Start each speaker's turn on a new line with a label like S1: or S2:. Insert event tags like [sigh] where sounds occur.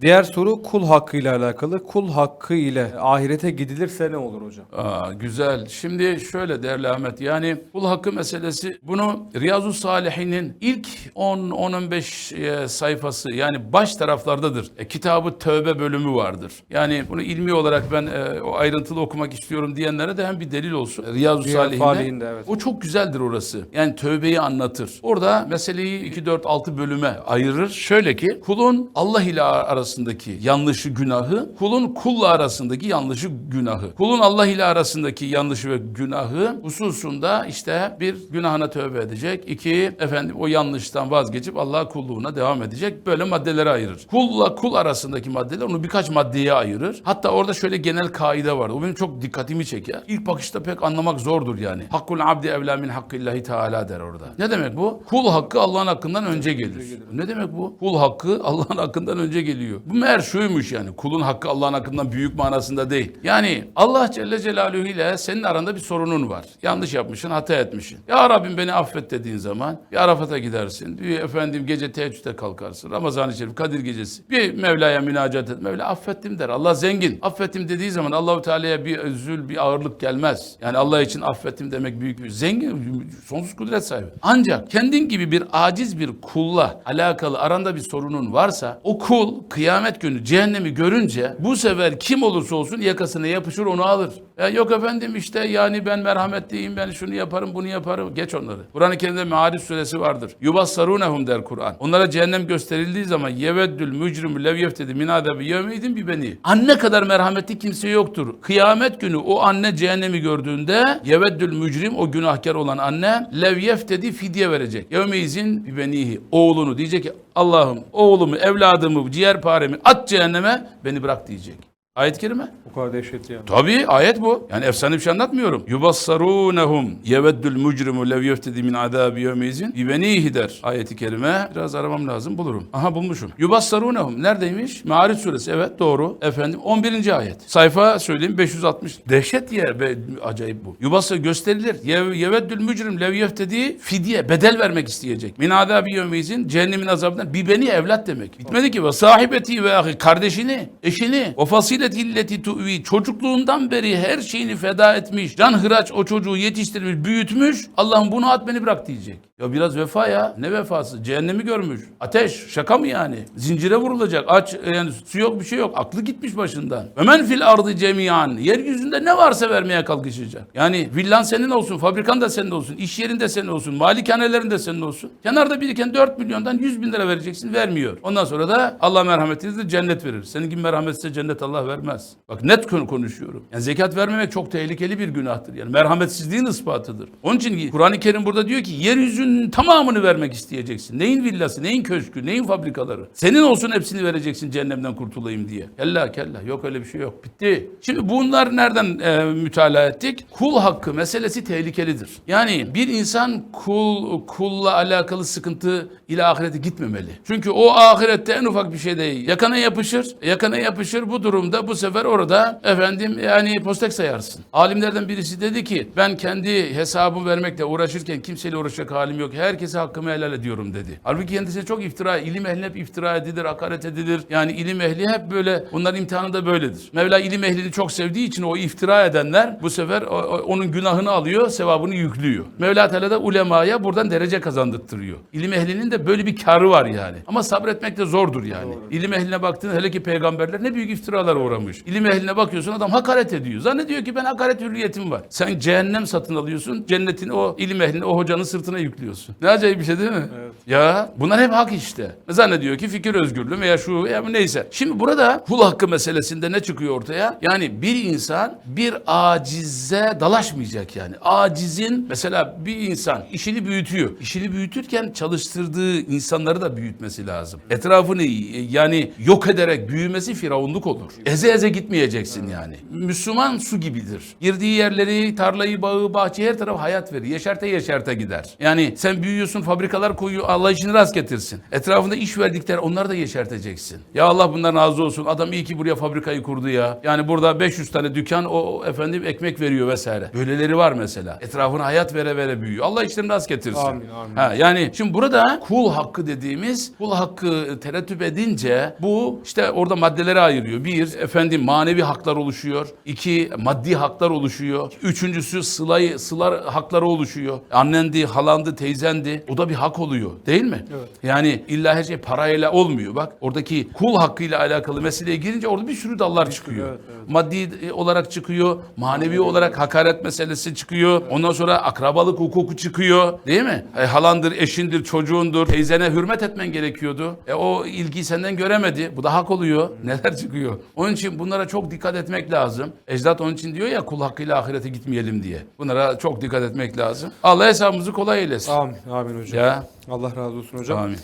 S1: Diğer soru kul hakkı ile alakalı. Kul hakkı ile ahirete gidilirse ne olur hocam?
S2: Aa, güzel. Şimdi şöyle değerli Ahmet yani kul hakkı meselesi bunu Riyazu Salihin'in ilk 10-15 e, sayfası yani baş taraflardadır. E, kitabı tövbe bölümü vardır. Yani bunu ilmi olarak ben e, o ayrıntılı okumak istiyorum diyenlere de hem bir delil olsun. Riyazu Salihin'de.
S1: Salihinde, evet.
S2: O çok güzeldir orası. Yani tövbeyi anlatır. Orada meseleyi 2 4 6 bölüme ayırır. Şöyle ki kulun Allah ile arasındaki yanlışı günahı, kulun kulla arasındaki yanlışı günahı. Kulun Allah ile arasındaki yanlışı ve günahı hususunda işte bir günahına tövbe edecek. iki efendim o yanlıştan vazgeçip Allah'a kulluğuna devam edecek. Böyle maddelere ayırır. Kulla kul arasındaki maddeler onu birkaç maddeye ayırır. Hatta orada şöyle genel kaide var. O benim çok dikkatimi çeker. İlk bakışta pek anlamak zordur yani. Hakkul abdi evla min hakkillahi teala der orada. Ne demek bu? Kul hakkı Allah'ın hakkından önce gelir. Ne demek bu? Kul hakkı Allah'ın hakkından önce geliyor. Bu meğer şuymuş yani. Kulun hakkı Allah'ın hakkından büyük manasında değil. Yani Allah Celle Celaluhu ile senin aranda bir sorunun var. Yanlış yapmışsın, hata etmişsin. Ya Rabbim beni affet dediğin zaman bir Arafat'a gidersin. Bir efendim gece teheccüde kalkarsın. Ramazan-ı Şerif, Kadir gecesi. Bir Mevla'ya münacat et. Mevla affettim der. Allah zengin. Affettim dediği zaman Allahu Teala'ya bir üzül, bir ağırlık gelmez. Yani Allah için affettim demek büyük bir zengin, sonsuz kudret sahibi. Ancak kendin gibi bir aciz bir kulla alakalı aranda bir sorunun varsa o kul kıyamet günü cehennemi görünce bu sefer kim olursa olsun yakasına yapışır onu alır. Ya yok efendim işte yani ben merhametliyim ben şunu yaparım bunu yaparım. Geç onları. Kur'an-ı Kerim'de Me'arif suresi vardır. Yubassarunehum der Kur'an. Onlara cehennem gösterildiği zaman yeveddül mücrimü lev yeftedi min adabi yevmeydin bi beni. Anne kadar merhametli kimse yoktur. Kıyamet günü o anne cehennemi gördüğünde yeveddül mücrim o günahkar olan anne lev yeftedi fidye verecek. Yevmeizin bi benihi. Oğlunu diyecek ki Allah'ım oğlumu evladımı ciğerparemi at cehenneme beni bırak diyecek. Ayet-i kerime.
S1: Bu kadar dehşetli yani.
S2: Tabii ayet bu. Yani efsane bir şey anlatmıyorum. Yubassarunehum yeveddül mucrimu lev yeftedi min adabi yevmeyizin bibenihi der. Ayeti kerime. Biraz aramam lazım bulurum. Aha bulmuşum. Yubassarunehum neredeymiş? Me'arif suresi. Evet doğru. Efendim 11. ayet. Sayfa söyleyeyim 560. Dehşet ya be, acayip bu. Yubassa gösterilir. Yev, yeveddül mucrim lev yeftedi fidye bedel vermek isteyecek. Min adabi yevmeyizin cehennemin azabından bibeni evlat demek. Bitmedi ki ve sahibeti ve ahi kardeşini, eşini, o fasileti illeti tu'vi çocukluğundan beri her şeyini feda etmiş. Can hıraç o çocuğu yetiştirmiş, büyütmüş. Allah'ım bunu at beni bırak diyecek. Ya biraz vefa ya. Ne vefası? Cehennemi görmüş. Ateş. Şaka mı yani? Zincire vurulacak. Aç yani su yok bir şey yok. Aklı gitmiş başından. Ömen fil ardı cemiyan. Yeryüzünde ne varsa vermeye kalkışacak. Yani villan senin olsun, fabrikan da senin olsun, iş yerin de senin olsun, malikanelerin de senin olsun. Kenarda biriken 4 milyondan 100 bin lira vereceksin, vermiyor. Ondan sonra da Allah merhametlidir cennet verir. Senin gibi merhametse cennet Allah vermez. Bak net konu konuşuyorum. Yani zekat vermemek çok tehlikeli bir günahtır. Yani merhametsizliğin ispatıdır. Onun için Kur'an-ı Kerim burada diyor ki yeryüzünün tamamını vermek isteyeceksin. Neyin villası, neyin köşkü, neyin fabrikaları. Senin olsun hepsini vereceksin cehennemden kurtulayım diye. Kella kella yok öyle bir şey yok. Bitti. Şimdi bunlar nereden e, mütalaa ettik? Kul hakkı meselesi tehlikelidir. Yani bir insan kul kulla alakalı sıkıntı ile ahirete gitmemeli. Çünkü o ahirette en ufak bir şey değil. Yakana yapışır. Yakana yapışır bu durumda bu sefer orada efendim yani postek sayarsın. Alimlerden birisi dedi ki ben kendi hesabımı vermekle uğraşırken kimseyle uğraşacak halim yok. Herkese hakkımı helal ediyorum dedi. Halbuki kendisine çok iftira, ilim ehline hep iftira edilir, hakaret edilir. Yani ilim ehli hep böyle, bunların imtihanı da böyledir. Mevla ilim ehlini çok sevdiği için o iftira edenler bu sefer o- o- onun günahını alıyor, sevabını yüklüyor. Mevla Teala da ulemaya buradan derece kazandırtırıyor. İlim ehlinin de böyle bir karı var yani. Ama sabretmek de zordur yani. İlim ehline baktığın hele ki peygamberler ne büyük iftiralara uğramış. İlim ehline bakıyorsun adam hakaret ediyor. Zannediyor ki ben hakaret hürriyetim var. Sen cehennem satın alıyorsun, cennetin o ilim ehlini, o hocanın sırtına yüklüyorsun. Ne acayip bir şey değil mi? Ya bunlar hep hak işte. Zannediyor ki fikir özgürlüğü veya şu ya neyse. Şimdi burada kul hakkı meselesinde ne çıkıyor ortaya? Yani bir insan bir acize dalaşmayacak yani. Acizin mesela bir insan işini büyütüyor. İşini büyütürken çalıştırdığı insanları da büyütmesi lazım. Etrafını yani yok ederek büyümesi firavunluk olur. Eze eze gitmeyeceksin yani. Müslüman su gibidir. Girdiği yerleri, tarlayı, bağı, bahçeyi her taraf hayat verir. Yeşerte yeşerte gider. Yani sen büyüyorsun, fabrikalar koyuyor, Allah işini rast getirsin. Etrafında iş verdikler onları da yeşerteceksin. Ya Allah bundan razı olsun. Adam iyi ki buraya fabrikayı kurdu ya. Yani burada 500 tane dükkan o efendim ekmek veriyor vesaire. Böyleleri var mesela. Etrafına hayat vere vere büyüyor. Allah işlerini rast getirsin.
S1: Amin, amin.
S2: Ha, yani şimdi burada kul hakkı dediğimiz kul hakkı terettüp edince bu işte orada maddelere ayırıyor. Bir, efendim manevi haklar oluşuyor. İki, maddi haklar oluşuyor. Üçüncüsü sılayı, sılar hakları oluşuyor. Annendi, halandı, teyzendi. O da bir hak oluyor. Değil mi?
S1: Evet.
S2: Yani illa her şey parayla olmuyor. Bak oradaki kul hakkıyla alakalı meseleye girince orada bir sürü dallar çıkıyor.
S1: evet, evet.
S2: Maddi e, olarak çıkıyor. Manevi olarak hakaret meselesi çıkıyor. Ondan sonra akrabalık hukuku çıkıyor. Değil mi? E, halandır, eşindir, çocuğundur. Teyzene hürmet etmen gerekiyordu. E, o ilgiyi senden göremedi. Bu da hak oluyor. [laughs] Neler çıkıyor? Onun için bunlara çok dikkat etmek lazım. Ecdat onun için diyor ya kul hakkıyla ahirete gitmeyelim diye. Bunlara çok dikkat etmek lazım. Allah hesabımızı kolay eylesin.
S1: Amin. Amin hocam.
S2: Ya.
S1: Allah razı olsun hocam.
S2: Amin.